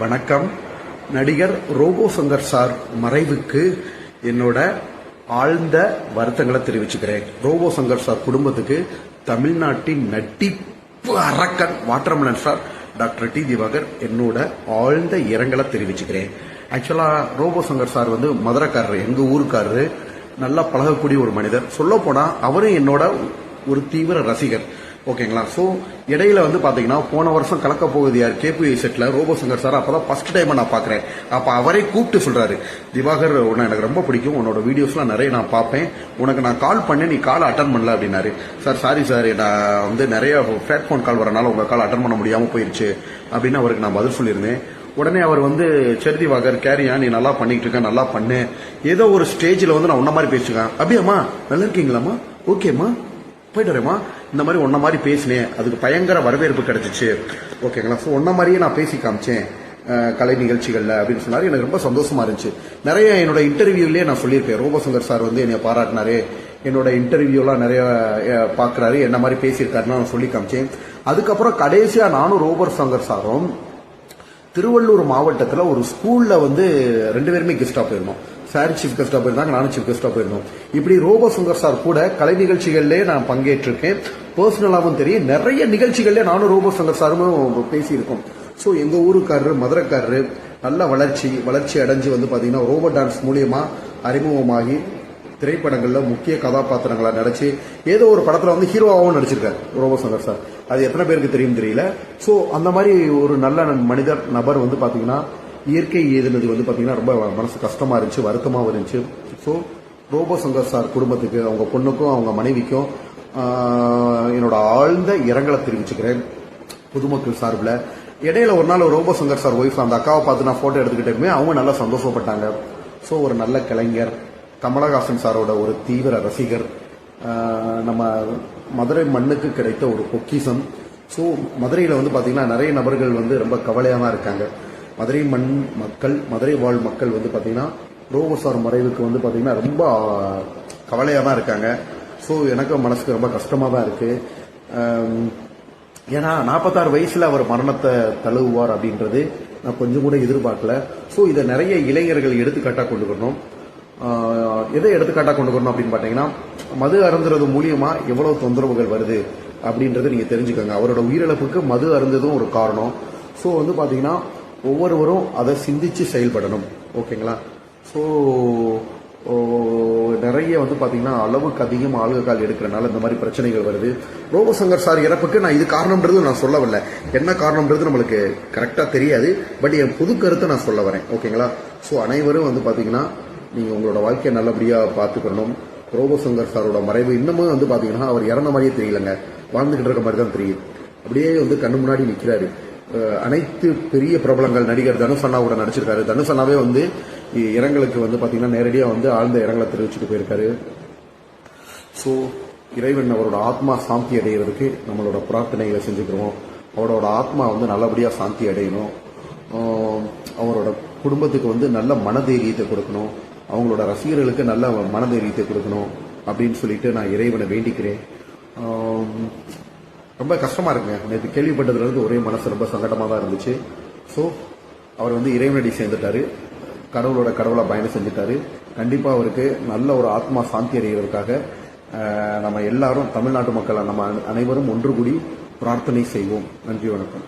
வணக்கம். நடிகர் robot Shankar sir மறைவுக்கு என்னோட ஆழ்ந்த வருத்தங்களை தெரிவிச்சுக்கிறேன். ரோபோ சங்கர் சார் குடும்பத்துக்கு தமிழ்நாட்டின் நட்டிப்பு அரக்கன் watermelon sir doctor D Diwakar என்னோட ஆழ்ந்த இரங்கலை தெரிவிச்சுக்கிறேன். ஆக்சுவலா ரோபோ சங்கர் சார் வந்து மதுரைக்காரர் எங்க ஊருக்காரரு. நல்லா பழகக்கூடிய ஒரு மனிதர். சொல்ல போனா அவரும் என்னோட ஒரு தீவிர ரசிகர். ஓகேங்களா? ஸோ இடையில வந்து பாத்தீங்கன்னா போன வருஷம் கலக்க போகுது யார்? கேபி செட்ல ரோபோ சங்கர் சார் அப்பதான் ஃபர்ஸ்ட் டைம் நான் பாக்குறேன். அப்ப அவரே கூப்பிட்டு சொல்றாரு திவாகர் உன்னை எனக்கு ரொம்ப பிடிக்கும். உன்னோட வீடியோஸ்லாம் நிறைய நான் பார்ப்பேன் உனக்கு நான் கால் பண்ணேன் நீ கால் அட்டன் பண்ணல அப்படின்னாரு. சார் சாரி சார் நான் வந்து நிறைய ஃபோன் கால் வரனால உங்க கால் அட்டன் பண்ண முடியாம போயிருச்சு அப்படின்னு அவருக்கு நான் பதில் சொல்லியிருந்தேன். உடனே அவர் வந்து செருதி வாகர் கேரியா நீ நல்லா பண்ணிட்டு இருக்க நல்லா பண்ணு. ஏதோ ஒரு ஸ்டேஜில் வந்து நான் உன்ன மாதிரி பேசிருக்கேன் அப்படியாம்மா? நல்லா இருக்கீங்களாம்மா? ஓகேம்மா? போயிட்டு வரேம்மா. இந்த மாதிரி ஒன்ன மாதிரி பேசினேன். அதுக்கு பயங்கர வரவேற்பு கிடைச்சிச்சு. ஓகேங்களா ஸோ ஒன்ன மாதிரியே நான் பேசி காமிச்சேன். கலை நிகழ்ச்சிகளில் அப்படின்னு சொன்னாரு. எனக்கு ரொம்ப சந்தோஷமா இருந்துச்சு. நிறைய என்னோட இன்டர்வியூலேயே நான் சொல்லியிருப்பேன். ரோபசங்கர் சார் வந்து என்னை பாராட்டினாரு. என்னோட இன்டர்வியூலாம் நிறைய பார்க்குறாரு என்ன மாதிரி பேசியிருக்காருன்னு நான் சொல்லி காமிச்சேன். அதுக்கப்புறம் கடைசியா நானும் ரோபர் சங்கர் சாரும் திருவள்ளூர் மாவட்டத்தில் ஒரு ஸ்கூலில் வந்து ரெண்டு பேருமே கெஸ்டாக போயிருந்தோம். சார் சீஃப் கெஸ்டாக போயிருந்தாங்க நானும் சீஃப் கெஸ்டாக போயிருந்தோம். இப்படி ரோபோ சுங்கர் சார் கூட கலை நிகழ்ச்சிகள்லேயே நான் பங்கேற்றிருக்கேன். பர்சனலாகவும் தெரியும் நிறைய நிகழ்ச்சிகள்லேயே நானும் ரோபோ சங்கர் சாரும் பேசியிருக்கோம். ஸோ எங்கள் ஊருக்காரரு மதுரைக்காரரு நல்ல வளர்ச்சி வளர்ச்சி அடைஞ்சு வந்து பார்த்தீங்கன்னா ரோபோ டான்ஸ் மூலியமாக அறிமுகமாகி திரைப்படங்களில் முக்கிய கதாபாத்திரங்களாக நடிச்சு ஏதோ ஒரு படத்தில் வந்து ஹீரோவாகவும் நடிச்சிருக்காரு ரோபோ சங்கர் சார். அது எத்தனை பேருக்கு தெரியும் தெரியல. ஸோ அந்த மாதிரி ஒரு நல்ல மனிதர் நபர் வந்து பார்த்தீங்கன்னா இயற்கை எழுதுனது வந்து பார்த்தீங்கன்னா ரொம்ப மனசு கஷ்டமாக இருந்துச்சு வருத்தமாகவும் இருந்துச்சு. ஸோ ரோபோ சங்கர் சார் குடும்பத்துக்கு அவங்க பொண்ணுக்கும் அவங்க மனைவிக்கும் என்னோட ஆழ்ந்த இரங்கலை தெரிவிச்சுக்கிறேன். பொதுமக்கள் சார்பில். இடையில ஒரு நாள் ரோபோ சங்கர் சார் ஒய்ஃப் அந்த அக்காவை பார்த்து நான் ஃபோட்டோ எடுத்துக்கிட்டேமே அவங்க நல்லா சந்தோஷப்பட்டாங்க. ஸோ ஒரு நல்ல கலைஞர். கமலஹாசன் சாரோட ஒரு தீவிர ரசிகர் நம்ம மதுரை மண்ணுக்கு கிடைத்த ஒரு பொக்கிசம். ஸோ மதுரையில் வந்து பார்த்தீங்கன்னா நிறைய நபர்கள் வந்து ரொம்ப கவலையாக தான் இருக்காங்க. மதுரை மண் மக்கள் மதுரை வாழ் மக்கள் வந்து பார்த்தீங்கன்னா ரோபோ சார் மறைவுக்கு வந்து பார்த்தீங்கன்னா ரொம்ப கவலையாக தான் இருக்காங்க. ஸோ எனக்கு மனசுக்கு ரொம்ப கஷ்டமாக தான் இருக்குது ஏன்னா நாற்பத்தாறு வயசில் அவர் மரணத்தை தழுவுவார் அப்படின்றது நான் கொஞ்சம் கூட எதிர்பார்க்கல. ஸோ இதை நிறைய இளைஞர்கள் எடுத்துக்காட்டாக கொண்டு வரணும். எதை எடுத்துக்காட்டா கொண்டு வரணும் அப்படின்னு பார்த்தீங்கன்னா மது அருந்துறது மூலியமா எவ்வளவு தொந்தரவுகள் வருது அப்படின்றத நீங்க தெரிஞ்சுக்கோங்க. அவரோட உயிரிழப்புக்கு மது அருந்ததும் ஒரு காரணம். ஸோ வந்து பாத்தீங்கன்னா ஒவ்வொருவரும் அதை சிந்திச்சு செயல்படணும். ஓகேங்களா? ஸோ நிறைய வந்து பாத்தீங்கன்னா அளவுக்கு அதிகம் ஆல்கஹால் எடுக்கிறனால இந்த மாதிரி பிரச்சனைகள் வருது. ரோபசங்கர் சார் இறப்புக்கு நான் இது காரணம்ன்றது நான் சொல்லவில்லை என்ன காரணம்ன்றது நம்மளுக்கு கரெக்டா தெரியாது. பட் என் புது கருத்தை நான் சொல்ல வரேன். ஓகேங்களா? ஸோ அனைவரும் வந்து பாத்தீங்கன்னா நீங்கள் உங்களோட வாழ்க்கையை நல்லபடியாக பார்த்துக்கணும். ரோபசங்கர் சாரோட மறைவு இன்னமும் வந்து பார்த்தீங்கன்னா அவர் இறந்த மாதிரியே தெரியலங்க. வாழ்ந்துகிட்டு இருக்க மாதிரி தான் தெரியுது. அப்படியே வந்து கண்ணு முன்னாடி நிற்கிறாரு அனைத்து பெரிய பிரபலங்கள் நடிகர் தனுஷ் அண்ணா கூட நடிச்சிருக்காரு. தனுஷ் அண்ணாவே வந்து இரங்கலுக்கு வந்து பார்த்தீங்கன்னா நேரடியாக வந்து ஆழ்ந்த இரங்கலை தெரிவிச்சுட்டு போயிருக்காரு. ஸோ இறைவன் அவரோட ஆத்மா சாந்தி அடைகிறதுக்கு நம்மளோட பிரார்த்தனைகளை செஞ்சுக்கிறோம் அவரோட ஆத்மா வந்து நல்லபடியாக சாந்தி அடையணும். அவரோட குடும்பத்துக்கு வந்து நல்ல மனதைரியத்தை கொடுக்கணும். அவங்களோட ரசிகர்களுக்கு நல்ல மனதைரியத்தை கொடுக்கணும் அப்படின்னு சொல்லிட்டு நான் இறைவனை வேண்டிக்கிறேன். ரொம்ப கஷ்டமாக இருக்குங்க. நேற்று கேள்விப்பட்டதுலேருந்து ஒரே மனசு ரொம்ப சங்கடமாக தான் இருந்துச்சு. ஸோ அவர் வந்து இறைவனடி சேர்ந்துட்டாரு. கடவுளோட கடவுளை பயணம் செஞ்சுட்டாரு. கண்டிப்பாக அவருக்கு நல்ல ஒரு ஆத்மா சாந்தி அடைகிறதுக்காக நம்ம எல்லாரும் தமிழ்நாட்டு மக்கள் நம்ம அனைவரும் ஒன்று கூடி பிரார்த்தனை செய்வோம். நன்றி வணக்கம்.